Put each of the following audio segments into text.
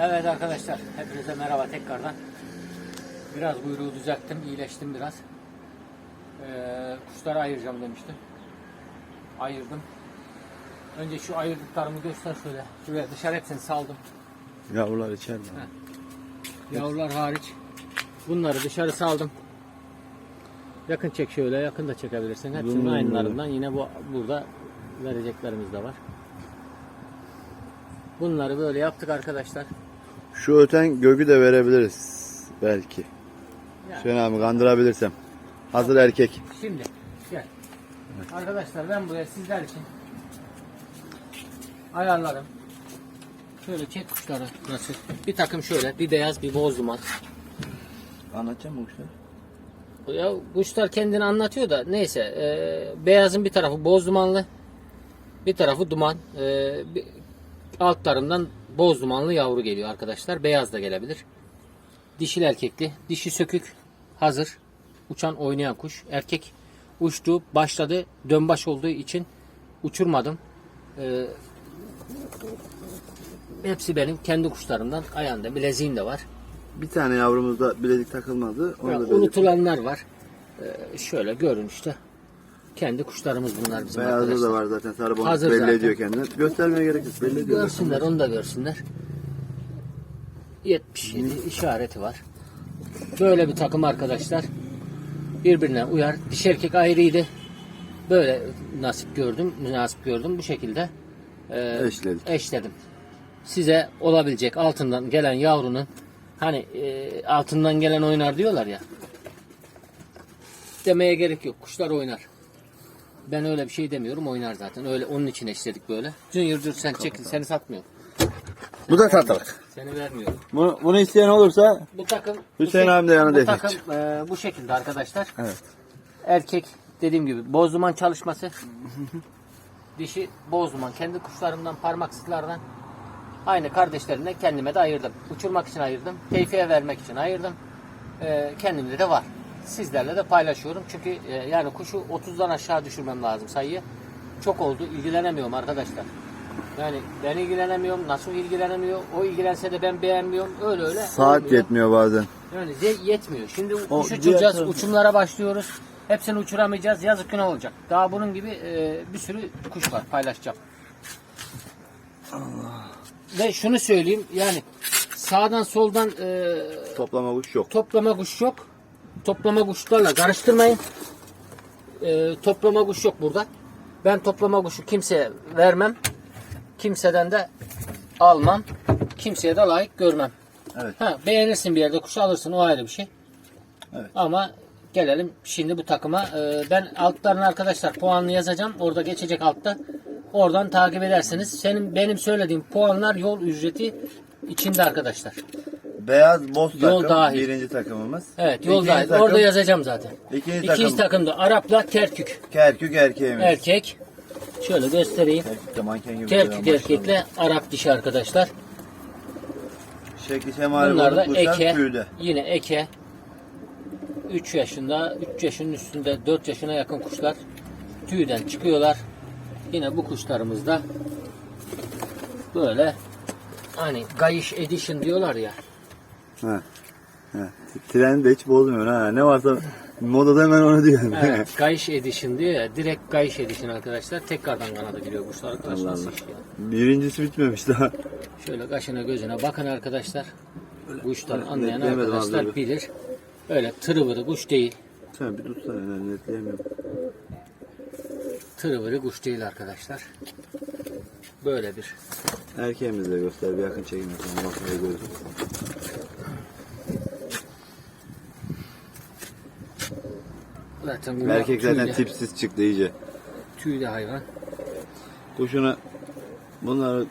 Evet arkadaşlar, hepinize merhaba tekrardan. Biraz kuyruğu düzelttim, iyileştim biraz. Ee, kuşları ayıracağım demiştim. Ayırdım. Önce şu ayırdıklarımı göster şöyle. Şuraya dışarı hepsini saldım. Yavrular içeride. Yavrular hariç. Bunları dışarı saldım. Yakın çek şöyle, yakın da çekebilirsin. Hepsinin Bunlar aynılarından yine bu burada vereceklerimiz de var. Bunları böyle yaptık arkadaşlar. Şu öten gögü de verebiliriz belki. Yani- Hüseyin abi kandırabilirsem. Hazır erkek. Şimdi gel. Arkadaşlar ben buraya sizler için ayarlarım. Şöyle çek kuşları nasıl? Bir takım şöyle bir beyaz bir boz duman. Anlatacağım mı kuşlar? Ya kuşlar kendini anlatıyor da neyse e, beyazın bir tarafı boz dumanlı bir tarafı duman e, bir- altlarından boz dumanlı yavru geliyor arkadaşlar. Beyaz da gelebilir. Dişil erkekli. Dişi sökük. Hazır. Uçan oynayan kuş. Erkek uçtu başladı. Dönbaş olduğu için uçurmadım. E, hepsi benim kendi kuşlarımdan. Ayağında bileziğim de var. Bir tane yavrumuzda bilezik takılmadı. Onu Ya, da unutulanlar var. Ee, şöyle görün işte. Kendi kuşlarımız bunlar bizim Beyazda arkadaşlar. da var zaten. Sarı boncuk Hazır belli zaten. ediyor kendini. Göstermeye gerek yok. Belli ediyor. Görsünler onu da görsünler. 77 işareti var. Böyle bir takım arkadaşlar. Birbirine uyar. Diş erkek ayrıydı. Böyle nasip gördüm, münasip gördüm. Bu şekilde e, Eşledik. eşledim. Size olabilecek altından gelen yavrunun hani e, altından gelen oynar diyorlar ya. Demeye gerek yok. Kuşlar oynar. Ben öyle bir şey demiyorum. Oynar zaten. Öyle onun için eşledik böyle. Junior dur sen çekil. Seni satmıyorum. Bu da satılık. Seni vermiyorum. Bunu, bunu isteyen olursa Bu takım Hüseyin bu abi de yanında Bu destek takım e, bu şekilde arkadaşlar. Evet. Erkek dediğim gibi boz duman çalışması. Dişi boz duman. Kendi kuşlarımdan parmaksızlardan aynı kardeşlerimden kendime de ayırdım. Uçurmak için ayırdım. Keyfiye vermek için ayırdım. E, kendimde de var. Sizlerle de paylaşıyorum. Çünkü e, yani kuşu 30'dan aşağı düşürmem lazım sayıyı. Çok oldu. ilgilenemiyorum arkadaşlar. Yani ben ilgilenemiyorum. Nasıl ilgilenemiyor? O ilgilense de ben beğenmiyorum. Öyle öyle. saat olmuyor. yetmiyor bazen. Yani yetmiyor. Şimdi O kuş uçuracağız, uçumlara başlıyoruz. Hepsini uçuramayacağız. Yazık günah olacak. Daha bunun gibi e, bir sürü kuş var paylaşacağım. Ve şunu söyleyeyim yani sağdan soldan e, Toplama kuş yok. toplama kuş yok. Toplama kuşlarla karıştırmayın. E, toplama kuş yok burada. Ben toplama kuşu kimseye vermem. Kimseden de almam. Kimseye de layık görmem. Evet. Ha, beğenirsin bir yerde kuşu alırsın o ayrı bir şey. Evet. Ama gelelim şimdi bu takıma. Ee, ben altlarını arkadaşlar puanlı yazacağım. Orada geçecek altta. Oradan takip ederseniz. Senin benim söylediğim puanlar yol ücreti içinde arkadaşlar. Beyaz boz Yol takım dahil. birinci takımımız. Evet yol İkinci dahil. takım, Orada yazacağım zaten. İkinci, İkinci takım takım da Arap'la Kerkük. Kerkük erkeğimiz. Erkek. Şöyle göstereyim. Kerkük de manken gibi. Kerkük erkekle Arap dişi arkadaşlar. Şekli şemali Bunlar da kuşlar eke. tüyde. Yine eke. 3 yaşında, 3 yaşının üstünde, 4 yaşına yakın kuşlar tüyden çıkıyorlar. Yine bu kuşlarımız da böyle hani Gayiş Edition diyorlar ya. Ha. Ha. Treni de hiç bozmuyor ha. Ne varsa modada hemen onu diyor. Evet, Gayiş Edition diyor ya. Direkt Gayiş Edition arkadaşlar. Tekrardan kanada giriyor kuşlar arkadaşlar. Allah Allah. Birincisi bitmemiş daha. Şöyle kaşına gözüne bakın arkadaşlar. Bu işten anlayan netleyemedim arkadaşlar abi. bilir. Öyle tırıvırı kuş değil. Sen bir tutsana ben netleyemiyorum. Tırıvırı kuş değil arkadaşlar. Böyle bir Erkeğimizi de göster bir yakın çekim yapalım. Bakmaya gözüm. Zaten bunlar Erkek zaten tüylü- tipsiz çıktı iyice. Tüylü hayvan. Kuşunu bunları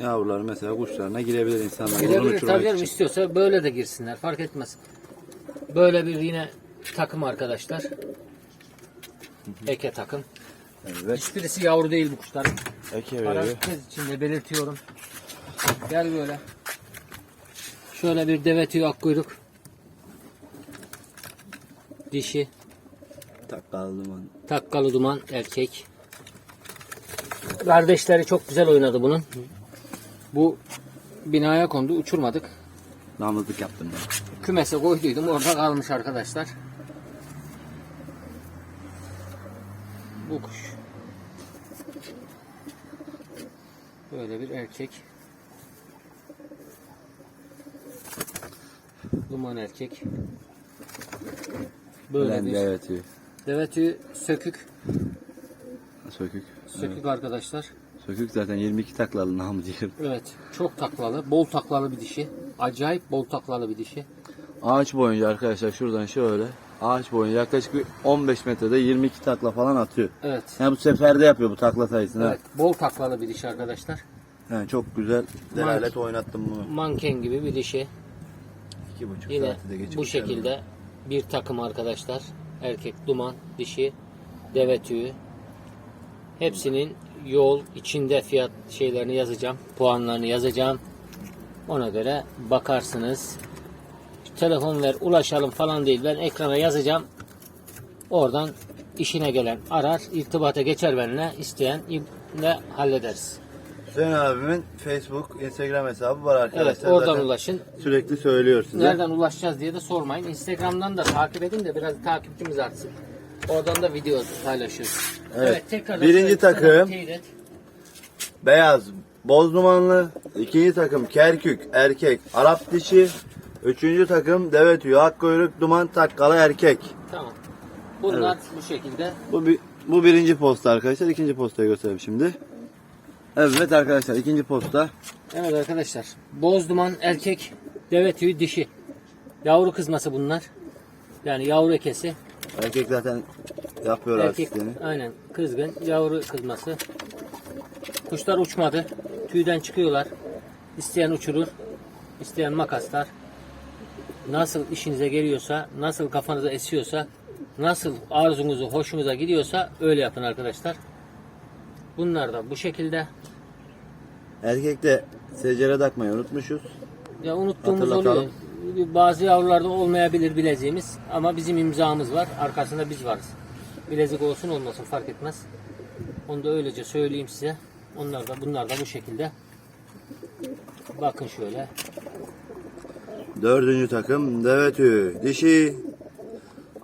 yavruları mesela kuşlarına girebilir insanlar. Girebilir tabii canım istiyorsa böyle de girsinler fark etmez. Böyle bir yine takım arkadaşlar. Eke takım. Evet. Hiçbirisi yavru değil bu kuşların. Eke veriyor. Parantez içinde belirtiyorum. Gel böyle. Şöyle bir deve tüyü akkuyruk. Dişi. Takkaldı mı? Takkalı duman erkek. Kardeşleri çok güzel oynadı bunun. Bu binaya kondu uçurmadık. Damızlık yaptım ben. Kümese koyduydum orada kalmış arkadaşlar. Bu kuş. Böyle bir erkek. Duman erkek. Böyle Ben bir evet. Deve tüyü sökük. Sökük. Sökük arkadaşlar. Sökük zaten 22 taklalı namı diyelim. Evet. Çok taklalı. Bol taklalı bir dişi. Acayip bol taklalı bir dişi. Ağaç boyunca arkadaşlar şuradan şöyle. Ağaç boyunca yaklaşık bir 15 metrede 22 takla falan atıyor. Evet. Yani bu seferde yapıyor bu takla sayısını. Evet. Bol taklalı bir dişi arkadaşlar. Yani çok güzel delalet oynattım bunu. Manken gibi bir dişi. 2,5 Yine bu şekilde bir takım arkadaşlar. Erkek duman, dişi, deve tüyü. Hepsinin yol içinde fiyat şeylerini yazacağım. Puanlarını yazacağım. Ona göre bakarsınız. Telefon ver ulaşalım falan değil. Ben ekrana yazacağım. Oradan işine gelen arar, irtibata geçer benimle. isteyen ne hallederiz. Hüseyin abimin Facebook, Instagram hesabı var Evet arkadaşlar. oradan Zaten ulaşın. Sürekli söylüyor size. Nereden ulaşacağız diye de sormayın. Instagram'dan da takip edin de biraz takipçimiz artsın. Oradan da video paylaşıyoruz. Evet. tekrardan Birinci söyleyeyim, takım. Beyaz, boz dumanlı. ikinci takım kerkük, erkek, Arap dişi. Üçüncü takım deve tüyü, ak kuyruk, duman, takkalı erkek. Tamam. Bunlar bu şekilde. Bu bir, bu birinci posta arkadaşlar. İkinci postayı göstereyim şimdi. Evet arkadaşlar ikinci posta. Evet arkadaşlar. Boz duman erkek, deve tüyü dişi. Yavru kızması bunlar. Yani yavru ekesi. Erkek zaten yapıyor Erkek artistliğini. aynen kızgın yavru kızması. Kuşlar uçmadı. Tüyden çıkıyorlar. İsteyen uçurur. isteyen makaslar. Nasıl işinize geliyorsa, nasıl kafanıza esiyorsa, nasıl arzunuzu hoşunuza gidiyorsa öyle yapın arkadaşlar. Bunlar da bu şekilde. Erkek de secere takmayı unutmuşuz. Ya unuttuğumuz Hatırlatalım. oluyor. Bazı yavrularda olmayabilir bileziğimiz ama bizim imzamız var. Arkasında biz varız. Bilezik olsun olmasın fark etmez. Onu da öylece söyleyeyim size. Onlar da bunlar da bu şekilde. Bakın şöyle. Dördüncü takım deve tüyü, dişi,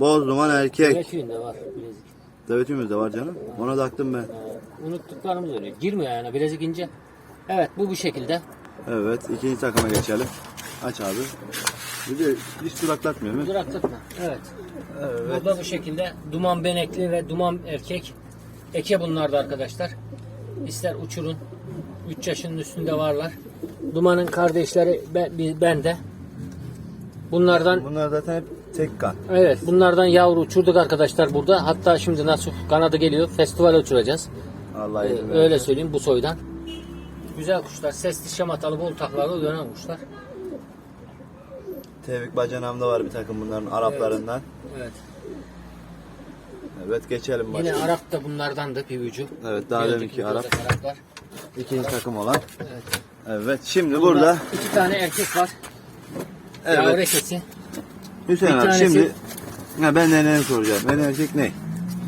boz duman erkek. Betüğünde var bilezik. Deve tüyümüz de var canım. Ona taktım ben. Ee, unuttuklarımız oluyor. Girmiyor yani bilezik ince. Evet bu bu şekilde. Evet ikinci takıma geçelim. Aç abi. Bir de hiç duraklatmıyor mu? Duraklatma. Evet. Evet. Burada bu şekilde duman benekli ve duman erkek. Eke bunlar da arkadaşlar. İster uçurun. 3 yaşının üstünde varlar. Dumanın kardeşleri ben, ben de. Bunlardan Bunlar zaten hep tek kan. evet bunlardan yavru uçurduk arkadaşlar burada. Hatta şimdi nasıl kanadı geliyor. Festivale uçuracağız. Allah Ee, izin öyle söyleyeyim bu soydan. Güzel kuşlar. Sesli şamatalı bol taklalı dönen kuşlar. Tevfik bacanamda var bir takım bunların Araplarından. Evet. Evet geçelim Yine başa. Arap da bunlardandı bir ucu. Evet daha Bir deminki Arap. Araplar. İkinci takım olan. Evet. Evet şimdi burada. iki tane erkek var. Yavru Evet. ekesi. Hüseyin bir abi tanesi- şimdi ha, ben de ne soracağım. Ben erkek ne?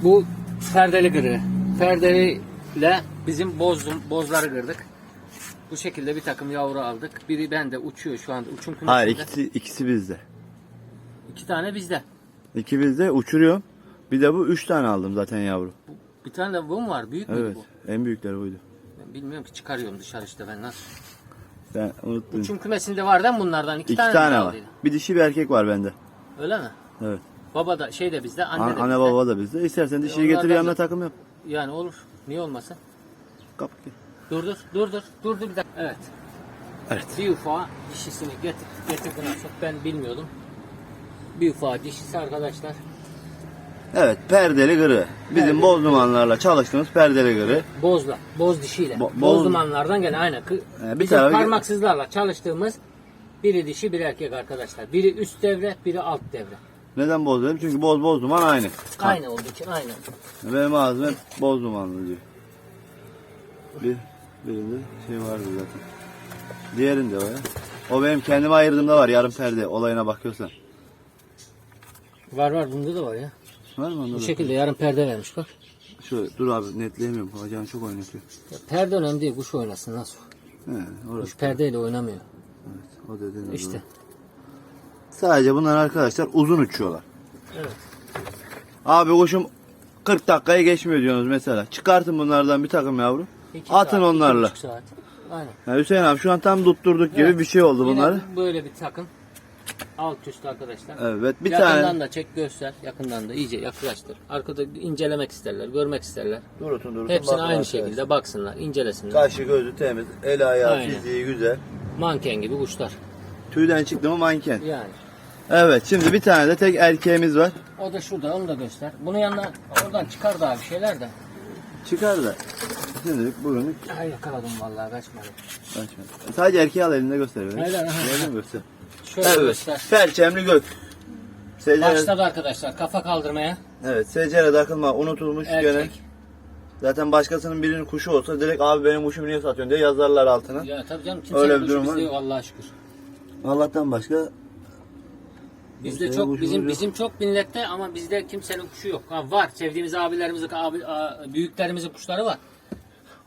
Bu perdeli gırı. Perdeliyle bizim bozdum, bozları kırdık. Bu şekilde bir takım yavru aldık. Biri bende uçuyor şu anda uçum kümesinde. Hayır ikisi, ikisi bizde. İki tane bizde. İki bizde uçuruyorum. Bir de bu üç tane aldım zaten yavru. Bir tane de bu mu var? Büyük mü Evet bu? en büyükleri buydu. Ben bilmiyorum ki çıkarıyorum dışarı işte ben nasıl. Ben unuttum. Uçum kümesinde var değil mi bunlardan? İki, İki tane, tane var. kaldıydı? Bir dişi bir erkek var bende. Öyle mi? Evet. Baba da şey de bizde, anne Anne, de anne bizde. baba da bizde. İstersen dişiyi getir onlardan yanına takım yap. Yani olur. Niye olmasın? Kap. Dur dur dur dur dur dur bir dakika. Evet. Evet. Bir ufağa dişisini getir, getirdim çok ben bilmiyordum. Bir ufağa dişisi arkadaşlar. Evet perdeli gırı. Bizim Perdeli boz dumanlarla çalıştığımız perdeli gırı. Bozla, boz dişiyle. Bo- boz, boz- dumanlardan gene aynı. Kı- Ee, bir bizim tarafı- parmaksızlarla çalıştığımız biri dişi bir erkek arkadaşlar. Biri üst devre, biri alt devre. Neden boz dedim? Çünkü boz boz duman aynı. Aynı oldu ki aynı. Benim ağzım hep boz dumanlı diyor. Bir, birinde şey vardı zaten. Diğerinde o ya. O benim kendime ayırdığımda var yarım perde olayına bakıyorsan. Var var bunda da var ya. Var mı onda Bu da? şekilde yarım perde vermiş bak. Şu, dur abi netleyemiyorum. Bacağını çok oynatıyor. Ya perde önemli değil kuş oynasın nasıl? He, orası. Kuş perdeyle oynamıyor. Evet, o dediğin İşte. Sadece bunlar arkadaşlar uzun uçuyorlar. Evet. Abi kuşum 40 dakikayı geçmiyor diyorsunuz mesela. Çıkartın bunlardan bir takım yavru. İki Atın saat, onlarla. iki buçuk saat. Aynen. Ya Hüseyin abi şu an tam tutturduk gibi Evet. bir şey oldu Yine bunları. böyle bir takım. Alt üst arkadaşlar. Evet bir yakından tane. da çek göster. Yakından da iyice yaklaştır. Arkada incelemek isterler, görmek isterler. Durutun durutun. Hepsine bakın aynı arkadaşlar. şekilde baksınlar, incelesinler. Kaşı gözü temiz. El ayağı Aynen. fiziği güzel. Manken gibi kuşlar. Tüyden çıktı mı manken. Yani. Evet şimdi bir tane de tek erkeğimiz var. O da şurada, onu da göster. Bunun yanına oradan çıkar daha bir şeyler de. Çıkar da. Şimdilik bugünlük Ay yakaladım vallahi kaçmadı. açma. Sadece erkeği al elinde göster. beni. Hayır, hayır. Gördün mü? göster. Şöyle Evet. göster. Perçemli gök. Secere, Başladı arkadaşlar kafa kaldırmaya. evet, secere takılma unutulmuş gene. Erkek. Zaten başkasının birinin kuşu olsa direkt abi benim kuşumu niye satıyorsun diye yazarlar altına. Ya tabii canım Öyle kimsenin bir kuşu durum var. yok Allah'a şükür. Allah'tan başka Bizde Kimseye çok kuşumuz bizim yok. bizim çok millette ama bizde kimsenin kuşu yok. Ha, var sevdiğimiz abilerimizin abi, a- büyüklerimizin kuşları var.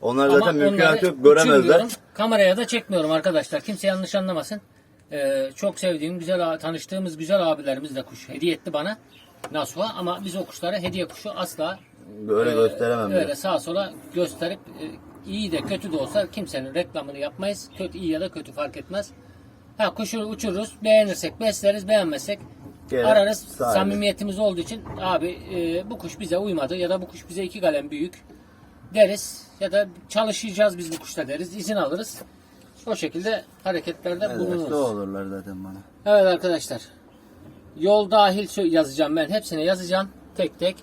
Onlar Ama zaten mümkünatı yok göremezler. Kameraya da çekmiyorum arkadaşlar. Kimse yanlış anlamasın. Ee, çok sevdiğim, güzel tanıştığımız güzel abilerimiz de kuş hediye etti bana. Nasuha ama biz o kuşlara hediye kuşu asla Böyle e, gösteremem. Öyle bile. sağa sola gösterip e, iyi de kötü de olsa kimsenin reklamını yapmayız. Kötü iyi ya da kötü fark etmez. Ha kuşu uçururuz, beğenirsek besleriz, beğenmezsek Gene ararız. sahibi. Samimiyetimiz olduğu için abi e, bu kuş bize uymadı ya da bu kuş bize iki kalem büyük deriz ya da çalışacağız biz bu kuşta deriz, izin alırız. O şekilde hareketlerde Evet, bulunuruz. olurlar zaten bana. Evet arkadaşlar. Yol dahil yazacağım ben. Hepsine yazacağım. Tek tek.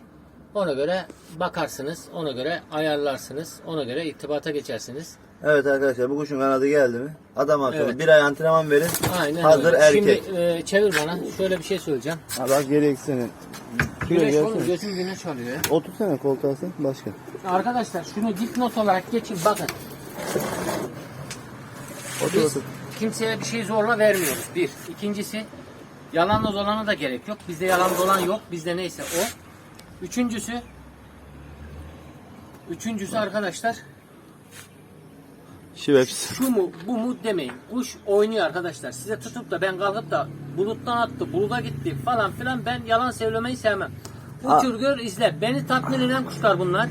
Ona göre bakarsınız. Ona göre ayarlarsınız. Ona göre irtibata geçersiniz. Evet arkadaşlar bu kuşun kanadı geldi mi? Adam akıllı Evet. bir ay antrenman verin. Aynen Hazır öyle. erkek. Şimdi e, çevir bana. Şöyle bir şey söyleyeceğim. Ha bak geri senin. Güneş oğlum gözüm güneş alıyor. ya. Otursana koltuğa sen başka. Arkadaşlar şunu dipnot olarak geçin bakın. Otur Biz otur. kimseye bir şey zorla vermiyoruz. Bir. İkincisi yalanla dolana da gerek yok. Bizde yalan dolan yok. Bizde neyse o. Üçüncüsü Üçüncüsü arkadaşlar Şiveps. şu mu bu mu demeyin. Kuş oynuyor arkadaşlar. Size tutup da ben kalkıp da buluttan attı, buluda gitti falan filan ben yalan söylemeyi sevmem. Uçur gör izle. Beni tatmin eden kuşlar bunlar.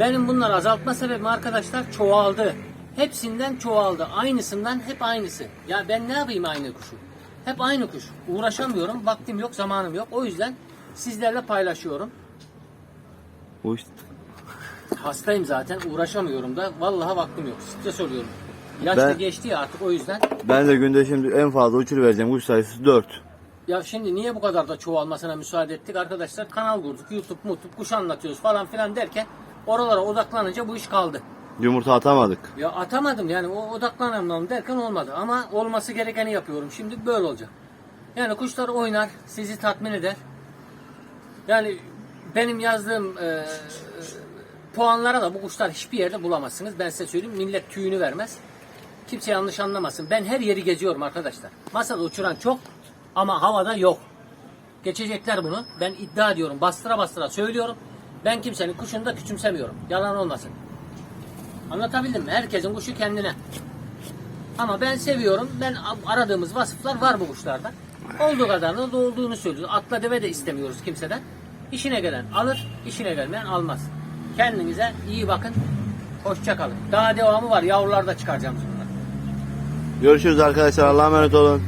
Benim bunları azaltma sebebim arkadaşlar çoğaldı. Hepsinden çoğaldı. Aynısından hep aynısı. Ya ben ne yapayım aynı kuşu? Hep aynı kuş. Uğraşamıyorum. Vaktim yok, zamanım yok. O yüzden sizlerle paylaşıyorum. Bu işte. Hastayım zaten. Uğraşamıyorum da. Vallahi vaktim yok. Stres oluyorum. Yaş da Ben- geçti ya artık o yüzden. Ben de günde şimdi en fazla uçur vereceğim kuş sayısı 4. Ya şimdi niye bu kadar da çoğalmasına müsaade ettik arkadaşlar? Kanal kurduk, YouTube, YouTube, kuş anlatıyoruz falan filan derken oralara odaklanınca bu iş kaldı. Yumurta atamadık. Ya atamadım yani o odaklanamam derken olmadı ama olması gerekeni yapıyorum. Şimdi böyle olacak. Yani kuşlar oynar, sizi tatmin eder. Yani benim yazdığım e, puanlara da bu kuşlar hiçbir yerde bulamazsınız. Ben size söyleyeyim millet tüyünü vermez. Kimse yanlış anlamasın. Ben her yeri geziyorum arkadaşlar. Masada uçuran çok ama havada yok. Geçecekler bunu. Ben iddia ediyorum. Bastıra bastıra söylüyorum. Ben kimsenin kuşunu da küçümsemiyorum. Yalan olmasın. Anlatabildim mi? Herkesin kuşu kendine. Ama ben seviyorum. Ben aradığımız vasıflar var bu kuşlarda. Olduğu kadarını da olduğunu söylüyoruz. Atla deve de istemiyoruz kimseden. İşine gelen alır, işine gelmeyen almaz. Kendinize iyi bakın. Hoşça kalın. Daha devamı var. Yavrular da çıkaracağım sonra. Görüşürüz arkadaşlar. Allah'a emanet olun.